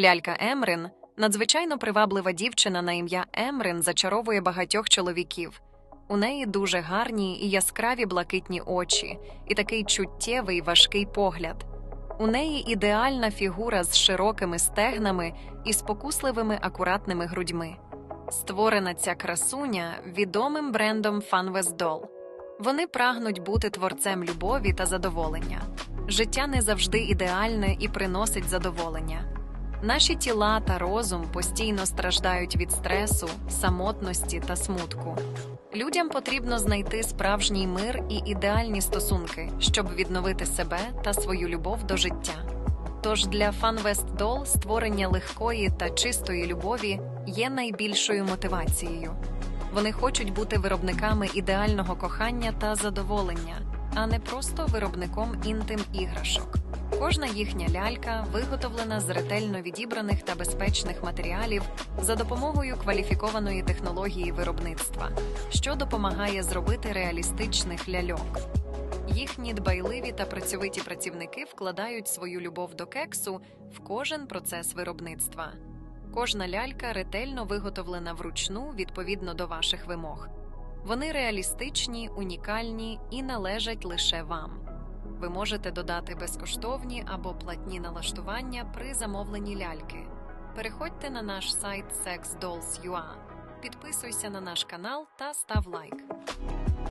Лялька Емрин, надзвичайно приваблива дівчина на ім'я Емрин, зачаровує багатьох чоловіків. У неї дуже гарні і яскраві блакитні очі, і такий чуттєвий важкий погляд. У неї ідеальна фігура з широкими стегнами і спокусливими акуратними грудьми. Створена ця красуня відомим брендом Doll. Вони прагнуть бути творцем любові та задоволення. Життя не завжди ідеальне і приносить задоволення. Наші тіла та розум постійно страждають від стресу, самотності та смутку. Людям потрібно знайти справжній мир і ідеальні стосунки, щоб відновити себе та свою любов до життя. Тож для FunVest Doll створення легкої та чистої любові є найбільшою мотивацією. Вони хочуть бути виробниками ідеального кохання та задоволення, а не просто виробником інтим іграшок. Кожна їхня лялька виготовлена з ретельно відібраних та безпечних матеріалів за допомогою кваліфікованої технології виробництва, що допомагає зробити реалістичних ляльок. Їхні дбайливі та працьовиті працівники вкладають свою любов до кексу в кожен процес виробництва. Кожна лялька ретельно виготовлена вручну відповідно до ваших вимог. Вони реалістичні, унікальні і належать лише вам. Ви можете додати безкоштовні або платні налаштування при замовленні ляльки. Переходьте на наш сайт sexdolls.ua, підписуйся на наш канал та став лайк.